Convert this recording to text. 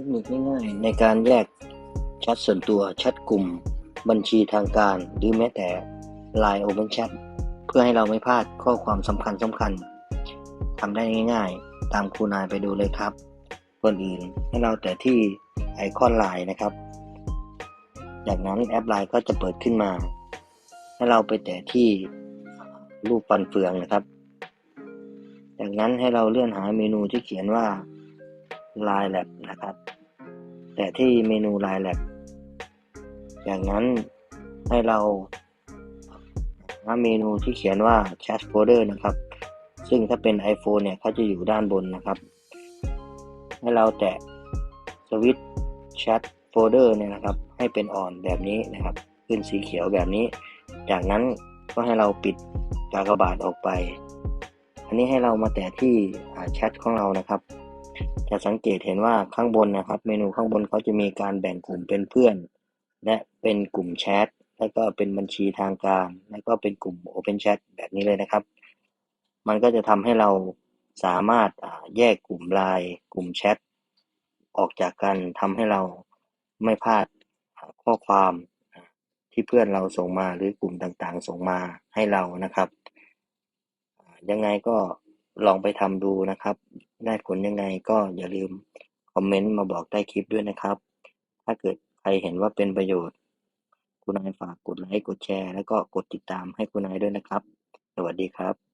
ทคนิคง่ายๆในการแยกแชทส่วนตัวแชทกลุ่ม บัญชีทางการ หรือแม้แต่ Line Open Chat เพื่อให้เราไม่พลาดข้อความสำคัญสำคัญทำได้ง่ายๆ ตามครูนายไปดูเลยครับก่อนอื่นให้เราแต่ที่ไอคอน Line นะครับ จากนั้นแอป Line ก็จะเปิดขึ้นมา ให้เราไปแตะที่รูปฟันเฟืองนะครับ จากนั้นให้เราเลื่อนหาเมนูที่เขียนว่า Line Lab นะครับ แต่ที่เมนู Line Lab จากนั้นให้เราหาเมนูที่เขียนว่า Chat Folder นะครับ ซึ่งถ้าเป็น iPhone เนี่ยเขาจะอยู่ด้านบนนะครับ ให้เราแตะสวิตช์ Chat Folder เนี่ยนะครับ ให้เป็นอ่อนแบบนี้นะครับ ขึ้นสีเขียวแบบนี้ จากนั้นก็ให้เราปิดกากบาทออกไป อันนี้ให้เรามาแตะที่แชทของเรานะครับ จะสังเกตเห็นว่าข้างบนนะครับ เมนูข้างบนเขาจะมีการแบ่งกลุ่มเป็นเพื่อน และเป็นกลุ่มแชทแล้วก็เป็นบัญชีทางการ แล้วก็เป็นกลุ่ม Open Chat แบบนี้เลยนะครับ มันก็จะทำให้เราสามารถแยกกลุ่มไลน์กลุ่มแชทออกจากกันทำให้เราไม่พลาดข้อความที่เพื่อนเราส่งมาหรือกลุ่มต่างๆ ส่งมาให้เรานะครับ ยังไงก็ ลองไปทำดูนะครับ ได้ผลยังไงก็อย่าลืมคอมเมนต์มาบอกใต้คลิปด้วยนะครับ ถ้าเกิดใครเห็นว่าเป็นประโยชน์ คุณนายฝากกดไลค์กดแชร์ แล้วก็กดติดตามให้คุณนายด้วยนะครับ สวัสดีครับ